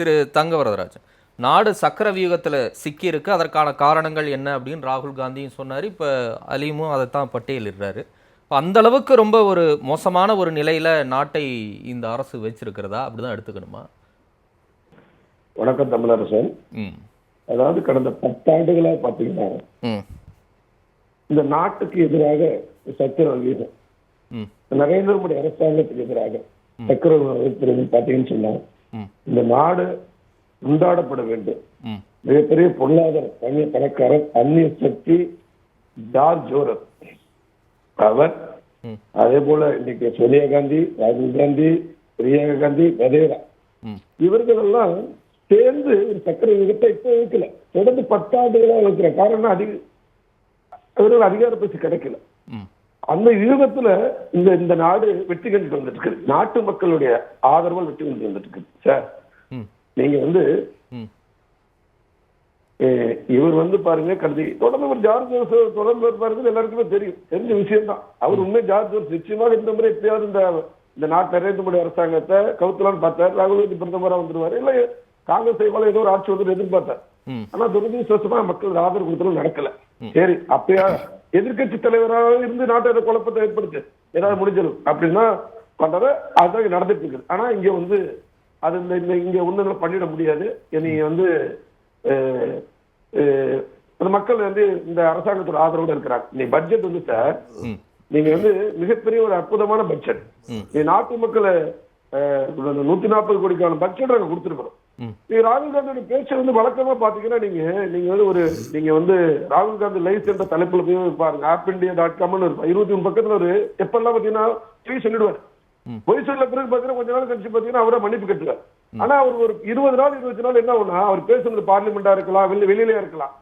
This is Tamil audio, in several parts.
திரு தங்கவரதராஜன் நாடு சக்கர வியூகத்துல சிக்கி இருக்கு அதற்கான காரணங்கள் என்ன அப்படின்னு ராகுல் காந்தியும் சொன்னாரு. இப்ப அலீமும் அதைத்தான் பட்டியலிடுறாரு. இப்போ அந்த அளவுக்கு ரொம்ப ஒரு மோசமான ஒரு நிலையில நாட்டை இந்த அரசு வச்சிருக்கிறதா? அப்படிதான் எடுத்துக்கணுமா? வணக்கம் தமிழரசன். அதாவது கடந்த பத்தாண்டுகளா பாத்தீங்கன்னா ம். இந்த நாட்டுக்கு எதிராக சக்கர வீதம் ம். நரேந்திர மோடி அரசாங்கத்துக்கு எதிராக சக்கர வகுப்பிற்கு பாத்தீங்கன்னு சொன்னா ம் இந்த நாடு உண்டாடப்பட வேண்டும். மிகப்பெரிய பொருளாதார தனிய பணக்காரர் அந்நிய சக்தி ஜார்ஜ் ஜோரத் அவர். அதே போல இன்னைக்கு சோனியா காந்தி ராகுல் காந்தி பிரியங்கா காந்தி வதேரா. இவர்கள் எல்லாம் சேர்ந்து ஒரு சக்கர யுகத்தை இப்ப வைக்கல. தொடர்ந்து பத்தாண்டுகளா வைக்கிற காரணம் அதிக அவர்கள் அதிகார பசி கிடைக்கல. அந்த யுகத்துல இந்த இந்த நாடு வெற்றி கண்டுட்டு வந்துட்டு இருக்கு நாட்டு மக்களுடைய ஆதரவால் வெற்றி கொண்டு வந்துட்டு இருக்கு சார் நீங்க வந்து இவர் வந்து பாருங்க கருதி தொடர்ந்து ஒரு ஜார்ஜ் ஜோசப் தொடர்ந்து இருப்பாருன்னு எல்லாருக்குமே தெரியும். தெரிஞ்ச விஷயம் தான் அவர் உண்மை ஜார்ஜ் ஜோசப் நிச்சயமாக இந்த முறை எப்படியாவது இந்த இந்த நாட்டு நரேந்திர மோடி அரசாங்கத்தை கவுத்தலான்னு பார்த்தார் ராகுல் காந்தி பிரதமரா வந்துருவாரு இல்ல காங்கிரஸ் ஏதோ ஒரு ஆட்சி வந்து எதிர்பார்த்தார். ஆனா துரதிருஷ்டவசமா மக்கள் ஆதரவு கொடுத்தலும் நடக்கல. சரி அப்பயா எதிர்க்கட்சி தலைவராக இருந்து நாட்டை ஏதோ குழப்பத்தை ஏற்படுத்து. ஏதாவது முடிஞ்சிடும். அப்படின்னா பண்றத அதுதான் நடந்துட்டு இருக்குது. ஆனா இங்க வந்து அது இந்த இந்த இங்க ஒண்ணும் பண்ணிட முடியாது. நீங்க வந்து மக்கள் வந்து இந்த அரசாங்கத்தோட ஆதரவோட இருக்கிறாங்க. நீ பட்ஜெட் வந்து சார் நீங்க வந்து மிகப்பெரிய ஒரு அற்புதமான பட்ஜெட். நீ நாட்டு மக்களை நூத்தி நாற்பது கோடிக்கான பட்ஜெட் நாங்க கொடுத்துருக்கோம் ம். நீங்க ராகுல் காந்தியோட பேச்சை வந்து வழக்கமா பாத்தீங்கன்னா நீங்க நீங்க வந்து ஒரு நீங்க வந்து ராகுல் காந்தி லைஃப் என்ற தலைப்புல போய் பாருங்க. ஆப் இந்தியா டாட் காம்னு இருக்கும். இருபத்தி மூணு பக்கத்துல ஒரு எப்பெல்லாம் பாத்தீங்கன்னா போய் சொல்லிடுவார். பொய் சொல்ல பிறகு பாத்தீங்கன்னா கொஞ்ச நாள் கழிச்சு பாத்தீங்கன்னா அவரை மன்னிப்பு கட்டுவார் ஆனா அவர் ஒரு இருபது நாள் இருபத்தி நாள் என்ன ஆகும்னா அவர் பேசுறது பார்லிமெண்டா இருக்கலாம் வெளி வெளியில இருக்கலாம்.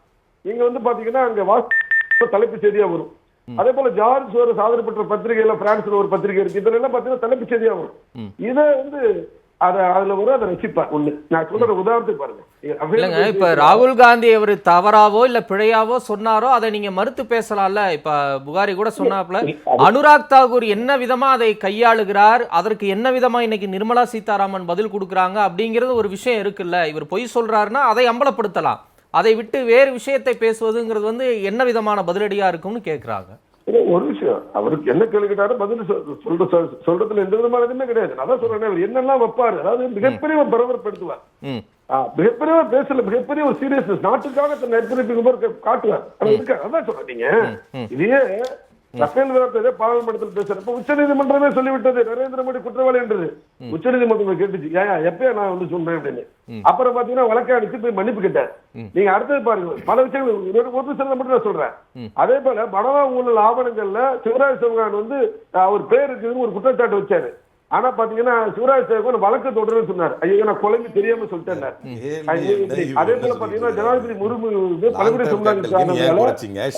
நீங்க வந்து பாத்தீங்கன்னா அங்க வாசி தலைப்பு செய்தியா வரும். அதே போல ஜார்ஜ் ஒரு சாதனை பெற்ற பத்திரிகையில பிரான்ஸ்ல ஒரு பத்திரிகை இருக்கு. இதுல எல்லாம் பாத்தீங்கன்னா தலைப்பு செய்தியா வரும். இதை வந்து அத அதுல வரும் அதை ரசிப்பார் ஒண்ணு. நான் சொல்ற உதாரணத்துக்கு பாருங்க. இல்லைங்க இப்ப ராகுல் காந்தி அவர் தவறாவோ இல்ல பிழையாவோ சொன்னாரோ அதை நீங்க மறுத்து பேசலாம்ல? இப்ப புகாரி கூட சொன்னாப்ல அனுராக் தாக்கூர் என்ன விதமா அதை கையாளுகிறார்? அதற்கு என்ன விதமா இன்னைக்கு நிர்மலா சீதாராமன் பதில் கொடுக்குறாங்க? அப்படிங்கிறது ஒரு விஷயம் இருக்குல்ல. இவர் பொய் சொல்றாருன்னா அதை அம்பலப்படுத்தலாம். அதை விட்டு வேறு விஷயத்தை பேசுவதுங்கிறது வந்து என்ன விதமான பதிலடியா இருக்கும்னு கேக்குறாங்க. இல்ல, ஒரு விஷயம். அவருக்கு என்ன கேள்வி கேட்டாரு பதில் சொல்- சொல்ற சொல்- சொல்றதுல எந்த விதமான இதுவுமே கிடையாது. நான் தான் சொல்றேன் அவர் என்னெல்லாம் வைப்பாரு? அதாவது மிகப்பெரிய பரபரப்படுத்துவார். மிகப்பெரிய பேசல மிகப்பெரிய ஒரு சீரியஸ்னஸ் நாட்டுக்காக தன்னை அர்ப்பணிப்புக்கு போற கா- காட்டுவார். அதான் சொல்றேன் நீங்க. இதையே ரஃபேல் விவரத்தை பாராளுமன்றத்தில் பேசுறப்ப உச்ச நீதிமன்றமே சொல்லிவிட்டது. நரேந்திர மோடி குற்றவாளி என்றது. உச்ச நீதிமன்றம் கேட்டுச்சு. ஏன் எப்பயா நான் வந்து சொன்னேன் அப்படின்னு. அப்புறம் பாத்தீங்கன்னா வழக்கை அடிச்சு போய் மன்னிப்பு கேட்டார். நீங்க அடுத்தது பாருங்க. பல விஷயங்கள் ஒரு விஷயம் மட்டும் நான் சொல்றேன். அதே போல மனவா ஊழல் ஆவணங்கள்ல சிவராஜ் சௌகான் வந்து அவர் பேர் இருக்குதுன்னு ஒரு குற்றச்சாட்டு வச்சாரு. ஆனா பாத்தீங்கன்னா சிவராஜ் சௌகான் வழக்கு தொடர்ந்து சொன்னார் ஐயோ நான் கொலைன்னு தெரியாம சொல்லிட்டேன் அதே போல பாத்தீங்கன்னா ஜனாதிபதி முர்மு பலமுறை சொன்னாங்க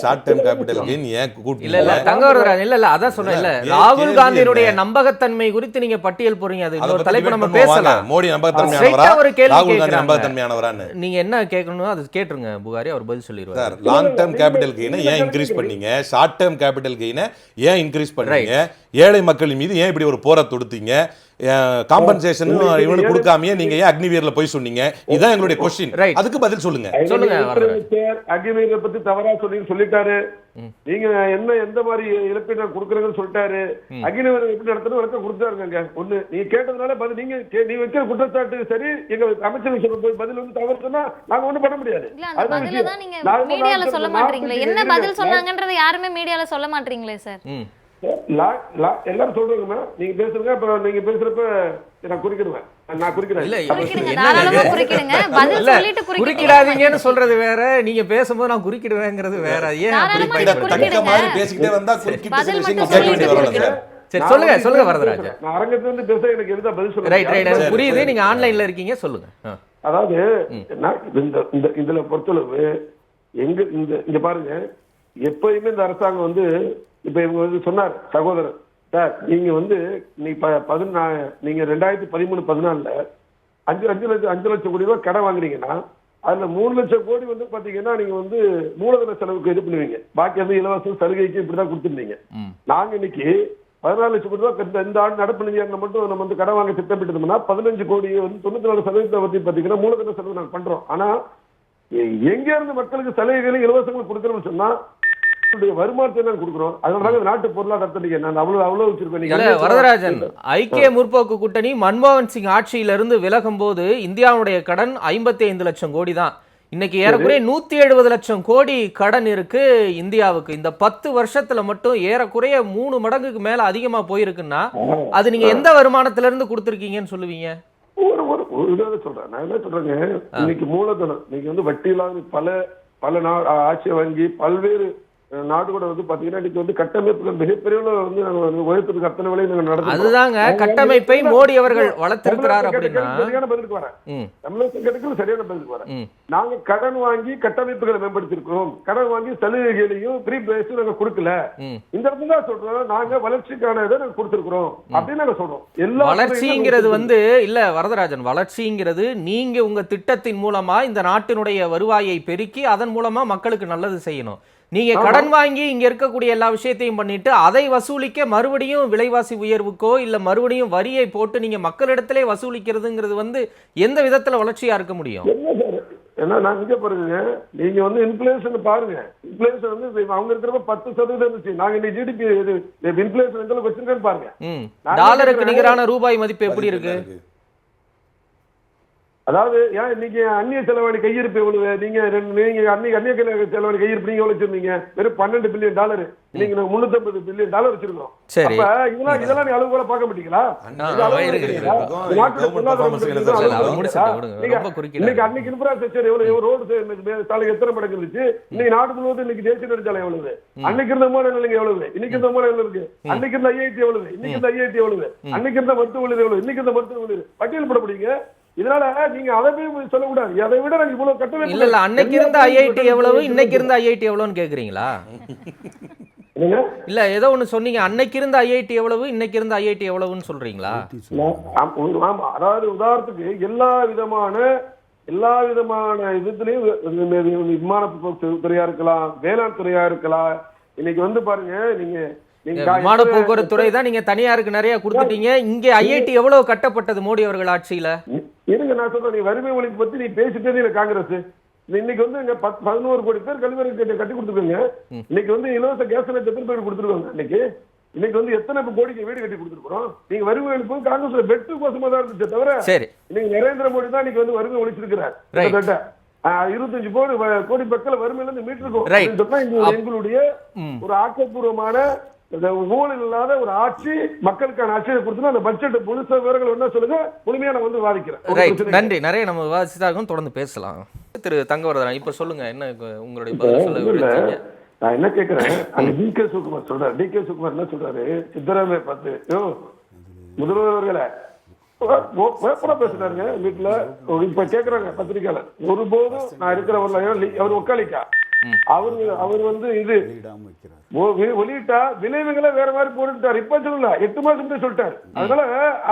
ஷார்ட் டைம் கேபிட்டல் கெயின் ஏன் இல்ல இல்ல கூட்டணி தங்கவரதராஜன் இல்ல இல்ல அதான் சொன்னேன் இல்ல ராகுல் காந்தியினுடைய? நம்பகத்தன்மை குறித்து நீங்க பட்டியல் போறீங்க அது இன்னொரு பத்தி தலைப்பு நம்ம. பேசலாம் மோடி நம்பகத்தன்மையானவரா ஒரு கேள்வி ராகுல் காந்தி. நம்பகத்தன்மையானவரான்னு நீங்க என்ன கேட்கணும் அது கேட்டுருங்க புகாரி அவர் பதில் சொல்லிடுவார் லாங் டேர்ம் கேபிட்டல் கெயினை ஏன் இன்க்ரீஸ் பண்ணீங்க ஷார்ட் டேர்ம் கேபிட்டல் கெயினை ஏன் இன்க்ரீஸ் பண்ணீங்க ஏழை மக்கள் மீது ஏன் இப்படி ஒரு போரை தொடுத்தீங்க காம்பன்சேஷன் இவனுக்கு கொடுக்காமயே நீங்க ஏன் அக்னிவீர்ல போய் சொன்னீங்க? இதுதான் எங்களுடைய கொஸ்டின். அதுக்கு பதில் சொல்லுங்க. அக்னிவீரை பத்தி தவறா சொல்லி சொல்லிட்டாரு. நீங்க என்ன எந்த மாதிரி இழப்பீடு கொடுக்குறீங்கன்னு சொல்லிட்டாரு. அக்னிவீர் எப்படி நடத்தணும்? விளக்கம் கொடுத்தாருங்க ஒண்ணு நீங்க கேட்டதுனால பதில் நீங்க கே- நீ வைக்கிற குற்றச்சாட்டு சரி எங்க அமைச்சர் போது பதில் வந்து தவறு சொன்னா நாங்க ஒண்ணும் பண்ண முடியாது. மீடியால சொல்ல மாட்டீங்களே. என்ன பதில் சொன்னாங்கன்றது யாருமே மீடியால சொல்ல மாட்டீங்களே சார்? எல்லாரும் சொல்றாங்கம்மா. நீங்க பேசுங்க அப்புறம் நீங்க பேசுறப்ப நான் குறிக்கிடுவேன். நான் குறிக்கிறேன் இல்ல, குறுக்கிடாதீங்கன்னு சொல்றது வேற. நீங்க பேசும்போது நான் குறுக்கிடுவேங்கிறது வேற. ஏன். பேசிக்கிட்டே வந்தா குறுக்கிட்டு சார் சொல்லுங்க சொல்லுங்க பேசுறேன். வரதராஜன் நான் அரங்கத்துல இருந்து பேச எனக்கு எதுதான் பதில் சொல்ல ரைட் ரைட் புரியுது. நீங்க ஆன்லைன்ல இருக்கீங்க சொல்லுங்க. அதாவது நான் இந்த இந்த இதுல பொறுத்தளவு எங்க இந்த இங்க பாருங்க. எப்பயுமே இந்த அரசாங்கம் வந்து இப்ப இவங்க வந்து சொன்னார் சகோதரர் சார் நீங்க வந்து நீ பதினா நீங்க ரெண்டாயிரத்தி பதிமூணு பதினாலுல அஞ்சு அஞ்சு லட்சம் அஞ்சு லட்சம் கோடி ரூபாய் கடன் வாங்குறீங்கன்னா அதுல மூணு லட்சம் கோடி வந்து பாத்தீங்கன்னா நீங்க வந்து மூலதன செலவுக்கு இது பண்ணுவீங்க. பாக்கி வந்து இலவச சலுகைக்கு இப்படிதான் கொடுத்துருந்தீங்க. நாங்க இன்னைக்கு பதினாலு லட்சம் கோடி ரூபாய் இந்த- இந்த ஆண்டு நடப்பு நிதியாண்டில் மட்டும் நம்ம வந்து கடன் வாங்க திட்டமிட்டிருந்தோம்னா பதினஞ்சு கோடி வந்து தொண்ணூத்தி நாலு சதவீதத்தை பத்தி பாத்தீங்கன்னா மூலதன செலவு நாங்க பண்றோம். ஆனா எங்க இருந்து மக்களுக்கு சலுகைகளை இலவசங்கள் கொடுக்கறோம்னு சொன்னா வருமானத்தை தான் கொடுக்குறோம். அதனால இந்த நாட்டு பொருளாதாரத்தை நீங்க நான் அவ்வளவு அவ்வளவு வச்சிருக்கேன். இல்ல நீங்க வரதராஜன் ஐக்கிய முற்போக்கு கூட்டணி மன்மோகன் சிங் ஆட்சியிலிருந்து விலகும் போது இந்தியாவுடைய கடன் ஐம்பத்தி ஐந்து லட்சம் கோடி தான். இன்னைக்கு ஏறக்குறைய நூத்தி எழுபது லட்சம் கோடி கடன் இருக்கு இந்தியாவுக்கு. இந்த பத்து வருஷத்துல மட்டும் ஏறக்குறைய மூணு மடங்குக்கு மேல அதிகமா போயிருக்குன்னா அது நீங்க எந்த வருமானத்துல இருந்து கொடுத்துருக்கீங்கன்னு சொல்லுவீங்க? ஒரு ஒரு இதாக சொல்றேன். நான் என்ன சொல்றேங்க? இன்னைக்கு மூலதனம். இன்னைக்கு வந்து வட்டி இல்லாத பல பல நா ஆட்சி வங்கி பல்வேறு நாடுகளோட வந்து பாத்தீங்கன்னா இன்னைக்கு வந்து கட்டமைப்புகள் மிகப்பெரிய வந்து நாங்க வந்து அத்தனை நாங்க அதுதாங்க கட்டமைப்பை மோடி அவர்கள் வளர்த்திருக்கிறார் அப்படின்னா சரியான பதிலுக்கு வரேன். தமிழக சரியான பதிலுக்கு வரேன். நாங்க கடன் வாங்கி கட்டமைப்புகளை மேம்படுத்திருக்கிறோம் கடன் வாங்கி சலுகைகளையும் ஃப்ரீ பேஸும் நாங்க கொடுக்கல. இந்த இடத்துல தான் சொல்றோம் நாங்க வளர்ச்சிக்கான இதை நாங்க கொடுத்திருக்கிறோம் அப்படின்னு நாங்க சொல்றோம். எல்லா வளர்ச்சிங்கிறது வந்து இல்ல வரதராஜன் வளர்ச்சிங்கிறது நீங்க உங்க திட்டத்தின் மூலமா இந்த நாட்டினுடைய வருவாயை பெருக்கி அதன் மூலமா மக்களுக்கு நல்லது செய்யணும். நீங்க கடன் வாங்கி இங்க இருக்கக்கூடிய எல்லா விஷயத்தையும் பண்ணிட்டு அதை வசூலிக்க மறுபடியும் விலைவாசி உயர்வுக்கோ இல்ல மறுபடியும் வரியை போட்டு நீங்க மக்களிடத்திலே வசூலிக்கிறதுங்கிறது வந்து எந்த விதத்துல வளர்ச்சியா இருக்க முடியும்? ஏன்னா நான் இங்க பாருங்க. நீங்க வந்து இன்ஃபிளேஷன் பாருங்க. இன்ஃபிளேஷன் வந்து அவங்க இருக்கிறப்ப பத்து சதவீதம் இருந்துச்சு. நாங்க இன்னைக்கு ஜிடிபி இது இன்ஃபிளேஷன் எந்த அளவுக்கு வச்சிருக்கேன்னு பாருங்க. டாலருக்கு. நிகரான ரூபாய் மதிப்பு எப்படி இருக்கு. அதாவது ஏன் இன்னைக்கு அந்நிய செலவாணி கையிருப்பு எவ்வளவு? நீங்க நீங்க அந்நிய அந்நிய செலவு- செலவாணி கையிருப்பு நீங்க எவ்வளவு வச்சிருந்தீங்க? வெறும் பன்னெண்டு பில்லியன் டாலர் நாங்க முன்னூத்தி பில்லியன் டாலர் வச்சிருக்கோம் சரி. அப்ப இதெல்லாம் இதெல்லாம் நீ அளவு கூட பார்க்க மாட்டீங்களா. இந்த. நீங்க. இன்னைக்கு அன்னைக்கு இன்ஃப்ராஸ்ட்ரக்சர் எவ்வளவு? எவ்வளவு ரோடு சாலை எத்தனை மடங்கு இருந்துச்சு? இன்னைக்கு நாடு முழுவதும் இன்னைக்கு தேசிய நெடுஞ்சாலை எவ்வளவு? அன்னைக்கு இருந்த விமான நிலையம் எவ்வளவு? இன்னைக்கு இருந்த விமான நிலையம் இருக்கு. அன்னைக்கு இருந்த ஐஐடி எவ்வளவு? இன்னைக்கு இருந்த ஐஐடி எவ்வளவு? அன்னைக்கு இருந்த மருத்துவ எவ்வளவு? இன்னைக்கு இருந்த மருத்துவ பட்டியல் போட முடியுங்க இதனால நீங்க அதை போய் சொல்லக்கூடாது. அதை விட நாங்க இவ்வளவு கட்டமைப்பு இல்ல இல்ல அன்னைக்கு இருந்த ஐஐடி எவ்வளவு? இன்னைக்கு இருந்த ஐஐடி எவ்வளவுன்னு கேக்குறீங்களா? இல்ல ஏதோ ஒண்ணு சொன்னீங்க. அன்னைக்கு இருந்த ஐஐடி எவ்வளவு? இன்னைக்கு இருந்த ஐஐடி எவ்வளவுன்னு சொல்றீங்களா? ஆம், அதாவது உதாரணத்துக்கு எல்லா விதமான எல்லா விதமான இதுலயும் விமான துறையா இருக்கலாம் வேளாண் துறையா இருக்கலாம். இன்னைக்கு வந்து பாருங்க நீங்க நீங்க விமான போக்குவரத்து துறை தான் நீங்க தனியாருக்கு நிறைய கொடுத்துட்டீங்க. இங்க ஐஐடி எவ்வளவு கட்டப்பட்டது மோடி அவர்கள் ஆட்சியில? இருங்க நான் சொல்றேன் நீ வறுமை ஒழிப்பு பத்தி நீ பேசிட்டே இல்ல காங்கிரஸ். இன்னைக்கு வந்து இங்க பத்- பதினோரு கோடி பேர் கல்வி கட்டி கொடுத்துருக்காங்க. இன்னைக்கு வந்து இலவச கேஸ் எத்தனை பேர் கொடுத்துருக்காங்க இன்னைக்கு? இன்னைக்கு வந்து எத்தனை கோடிக்கு வீடு கட்டி கொடுத்துருக்கோம் நீங்க வறுமை ஒழிப்பு காங்கிரஸ்ல வெட்டு கோசமா தான் இருந்துச்சே தவிர இன்னைக்கு நரேந்திர மோடி தான் இன்னைக்கு வந்து வறுமை ஒழிச்சிருக்கிறார். இருபத்தஞ்சு கோடி கோடி மக்கள் வறுமையில இருந்து மீட்டிருக்கோம் சொன்னா எங்க- எங்களுடைய. ஒரு ஆக்கப்பூர்வமான ஊழல் இல்லாத ஒரு ஆட்சி மக்களுக்கான ஆட்சியை கொடுத்தா அந்த பட்ஜெட் முழுச விவரங்கள் என்ன சொல்லுங்க. முழுமையா நான் வந்து வாதிக்கிறேன் ஒரு ரைட் பிரச்சனை இல்லை. நன்றி. நிறைய நம்ம விவாதிச்சதாகவும் தொடர்ந்து பேசலாம். திரு தங்கவரதன் இப்ப சொல்லுங்க என்ன உங்களுடைய பதில் சொல்ல? நான் என்ன கேக்குறேன்? அந்த டி கே சுகுமார் சொல்றாரு. டி கே சுகுமார் என்ன சொல்றாரு? சித்தராமைய பார்த்து யோ ஓப்பனா பேசுறாருங்க வீட்டுல. இப்ப கேக்குறாங்க பத்திரிக்கையாளர் ஒருபோதும் நான் இருக்கிறவர் அவர் ஒக்காளிக்கா? அவரு அவர் வந்து இது வெளியிட்டா விளைவுகளை வேற மாதிரி போட்டுட்டாரு. இப்ப சொல்லல எட்டு மாசம் சொல்லிட்டாரு. அதனால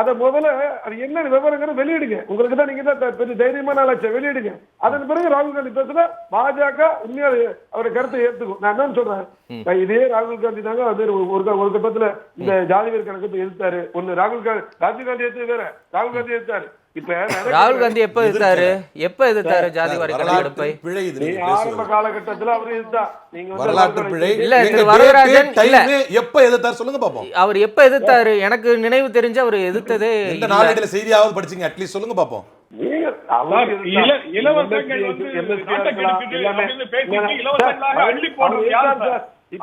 அத முதல்ல அது என்ன விவரங்கிற வெளியிடுங்க. உங்களுக்கு தான் நீங்க தான் பெரிய தைரியமான ஆளாச்சே வெளியிடுங்க. அதன் பிறகு ராகுல் காந்தி பேசுனா பாஜக உண்மையா அவருடைய கருத்தை ஏத்துக்கும். நான் என்ன சொல்றேன். இதே ராகுல் காந்தி தாங்க அது ஒரு ஒரு கட்டத்துல இந்த ஜாதி வேறு கணக்கு எதிர்த்தாரு ஒண்ணு ராகுல் காந்தி ராஜீவ் காந்தி எடுத்து வேற. ராகுல் காந்தி எடுத்தாரு. ராகுல் காந்தி எப்ப எதிர்த்தாரு? எப்ப எதிர்த்தாரு ஜாதி வாரி கணக்கெடுப்பை பிழை இது ஆரம்ப காலகட்டத்துல அவரு நீங்க வந்து வரலாற்று பிழை. இல்ல, திரு வரதராஜன், இல்ல. எப்ப எதிர்த்தார் சொல்லுங்க பாப்போம். அவர் எப்ப எதிர்த்தாரு? எனக்கு நினைவு தெரிஞ்சு அவர் எதிர்த்ததே இல்ல. நாளேடுல செய்தியாவது படிச்சீங்க அட்லீஸ்ட் சொல்லுங்க பாப்போம். இலவசங்கள் வந்து இல்ல,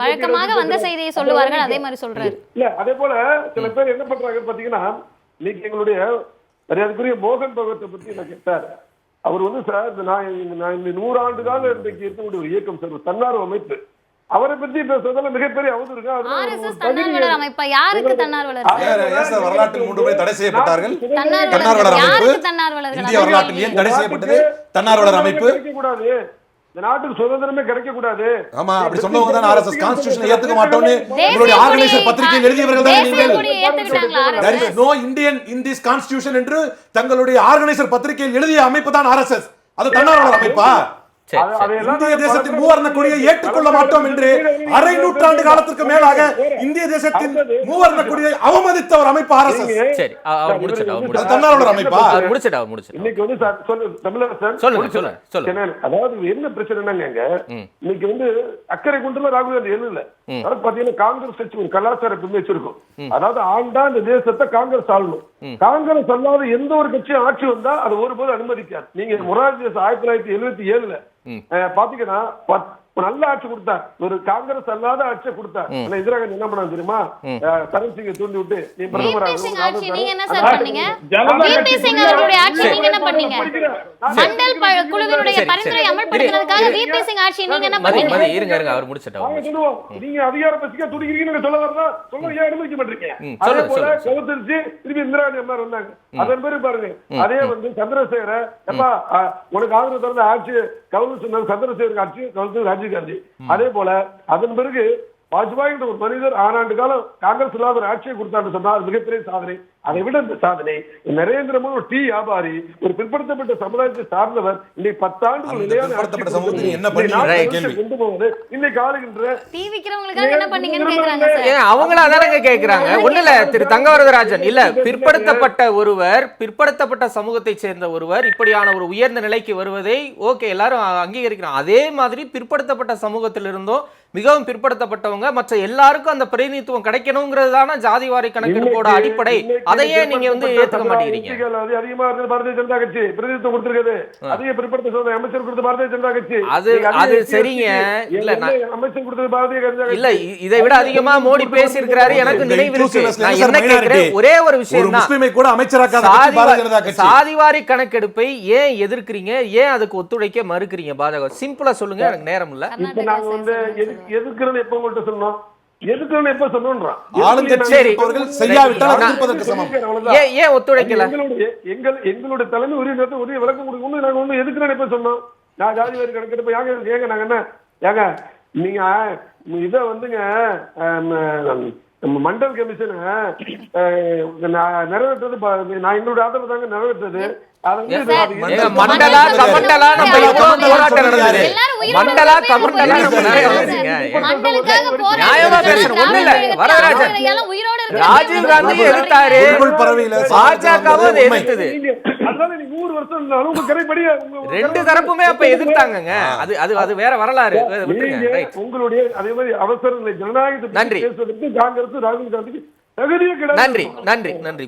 வழக்கமாக வந்த செய்தியை சொல்லுவார்கள் அதே மாதிரி சொல்றாரு. இல்ல அதே போல சில பேர் என்ன பண்றாங்க பாத்தீங்கன்னா இன்னைக்கு எங்களுடைய மரியாதைக்குரிய மோகன் பகவத்தை பத்தி நான் கேட்டார். அவர் வந்து சார் இந்த நான் நான் இந்த நூறு ஆண்டு கால இன்றைக்கு இருக்கக்கூடிய ஒரு இயக்கம் சார் ஒரு தன்னார்வ அமைப்பு. அவரை பத்தி பேசுறதுல மிகப்பெரிய வரலாற்றில் மூன்று முறை தடை செய்யப்பட்டார்கள். தன்னார்வலர் அமைப்பு. இந்திய வரலாற்றில் ஏன் தடை செய்யப்பட்டது? தன்னார்வலர் அமைப்பு. கூடாது இந்த நாட்டுக்கு சுதந்திரமே கிடைக்க கூடாது ஆமா அப்படி சொன்னவங்க தான் ஆர்எஸ்எஸ் கான்ஸ்டிடியூஷன் ஏத்துக்க மாட்டோம்னு உங்களுடைய ஆர்கனைசர் பத்திரிகையில் எழுதியவர்கள் தான் நீங்கள்? in this constitution என்று தங்களுடைய ஆர்கனைசர் பத்திரிகையில் எழுதிய அமைப்பு தான் ஆர்எஸ்எஸ். அது தன்னார்வலர் அமைப்பா? சரி, சரி. இந்திய தேசத்தின் மூவர்ண கொடியை ஏற்றுக்கொள்ள மாட்டோம் என்று அரை நூற்றாண்டு காலத்திற்கு மேலாக இந்திய தேசத்தின் மூவர்ண கொடியை அவமதித்த ஒரு அமைப்பு நீங்க- சரி அவர் முடிச்சிட்டு அவர் தன்னார்வலர் அமைப்பா? அவர் முடிச்சிட்டு அவர் முடிச்சிட்டு. இன்னைக்கு வந்து சார் சொல்லு தமிழரசன் சொல்லுங்க, முடிச்சு- சொல்லுங்க, சொல்லுங்க. அதாவது என்ன பிரச்சனைனாங்க ம். இன்னைக்கு வந்து அக்கறை கொண்டுல ராகுல் காந்தி எழுதல. அதாவது பாத்தீங்கன்னா காங்கிரஸ் கட்சி ஒரு கலாச்சாரம் எப்பவுமே வச்சிருக்கும். அதாவது ஆண்டா இந்த தேசத்தை காங்கிரஸ் ஆளணும். காங்கிரஸ் அல்லாத எந்த ஒரு கட்சியும் ஆட்சி வந்தா அது ஒருபோது அனுமதிக்காது. நீங்க மொரார்ஜி ஆயிரத்தி தொள்ளாயிரத்தி எழுபத்தி ஏழுல பாத்தீங்கன்னா பத்- ஒரு நல்ல ஆட்சி கொடுத்தார். ஒரு காங்கிரஸ் அல்லாத ஆட்சியை கொடுத்தார். ஆனா இந்திரா காந்தி என்ன பண்ணாங்க தெரியுமா? தரண் சிங்கை தூண்டி விட்டு நீ பிரதமர். நீங்க அதிகார பசிக்க துடிக்கிறீங்கன்னு சொல்ல வரதா? சொல்ல ஏன் அனுமதிக்க மாட்டீங்க அதே போல. கவுத்தரிச்சு திருப்பி இந்திரா காந்தி அம்மா வந்தாங்க. அதன் பேரு பாருங்க அதே வந்து சந்திரசேகர உனக்கு ஆதரவு தந்த ஆட்சி சொன்னது சந்திரசேகர் ஆட்சி கவுல் ராஜீவ் இருக்கிறது அதே போல அதன் பிறகு வாஜ்பாய் என்ற ஒரு மனிதர் ஆறாண்டு காலம் காங்கிரஸ் இல்லாத ஒரு ஆட்சியை கொடுத்தான்னு சொன்னா அது மிகப்பெரிய சாதனை. அதை விட இந்த சாதனை நரேந்திர மோடி ஒரு டீ வியாபாரி ஒரு பிற்படுத்தப்பட்ட சமுதாயத்தை சார்ந்தவர் இன்னைக்கு பத்தாண்டுகள் அந்த நிலையான. கொண்டு போவது இன்னைக்கு ஆளுகின்ற அவங்கள அதானங்க கேக்குறாங்க? ஒண்ணு இல்ல திரு தங்கவரதராஜன். இல்ல பிற்படுத்தப்பட்ட ஒருவர் பிற்படுத்தப்பட்ட சமூகத்தை சேர்ந்த ஒருவர் இப்படியான ஒரு உயர்ந்த நிலைக்கு வருவதை ஓகே எல்லாரும் அங்கீகரிக்கிறோம் அதே மாதிரி பிற்படுத்தப்பட்ட சமூகத்தில் இருந்தும் மிகவும் பிற்படுத்தப்பட்டவங்க. மற்ற எல்லாருக்கும் அந்த பிரதிநிதித்துவம் கிடைக்கணுங்கிறது தானே ஜாதிவாரி கணக்கெடுப்போட அடிப்படை. அதையே நீங்க வந்து ஏத்துக்க மாட்டேங்கிறீங்க. அதிகமா இருக்குது பாரதிய ஜனதா கட்சி பிரதிநிதித்துவம் கொடுத்திருக்குது. அதிக பிற்படுத்த சமுதாய அமைச்சர் கொடுத்த பாரதிய ஜனதா கட்சி. அது- அது சரிங்க. இல்ல, அமைச்சர் கொடுத்தது பாரதிய ஜனதா கட்சி. இல்ல இதை விட அதிகமா மோடி பேசியிருக்கிறாரு. எனக்கு நினைவு இருக்கு நான் என்ன? கேட்கிறேன்? ஒரே ஒரு ஒரு விஷயம் தான் முஸ்லிமை கூட கட்சி சாதிவாரி கணக்கெடுப்பை ஏன் எதிர்க்கிறீங்க? ஏன் அதுக்கு ஒத்துழைக்க மறுக்கிறீங்க பாஜக? சிம்பிளா சொல்லுங்க எனக்கு நேரம் இல்ல. இப்ப கர்நாடகா நாங்க வந்து சார் எதுக்கு எதுக்குறோம்னு எப்ப உங்கள்ட்ட சொன்னோம் எதுக்குறோம்னு எப்ப அவ்வளவுதான். ஏன் ஏன் ஒத்துழைக்கல? எங்களுடைய எங்கள் எங்களுடைய தலைமை உரிய உரிய விளக்கம் கொடுக்கணும் நாங்க ஒண்ணு எதுக்குன்னு எப்ப சொன்னோம்? நான் ஜாதி வாரி கணக்கெடுப்பு ஏங்க ஏங்க நாங்க என்ன? ஏங்க நீங்க இத வந்துங்க நம்ம மண்டல் கமிஷன் நிறைவேற்றது நான் எங்களுடைய ஆதரவு தாங்க நிறைவேற்றது. அதை வந்து மண்டலா கமண்டலா நம்ம நிறைய நியாயமா பேசுறேன். இல்ல. வரதராஜன். ராஜீவ் காந்தி எதிர்த்தாரு. பாஜகவும் அதை. எதிர்த்தது. உங்க ரெண்டு தரப்புமே அப்ப எதிர்த்தாங்கங்க. அது அது அது வேற வரலாறு. உங்களுடைய அதே மாதிரி அவசர நன்றி. நன்றி நன்றி நன்றி.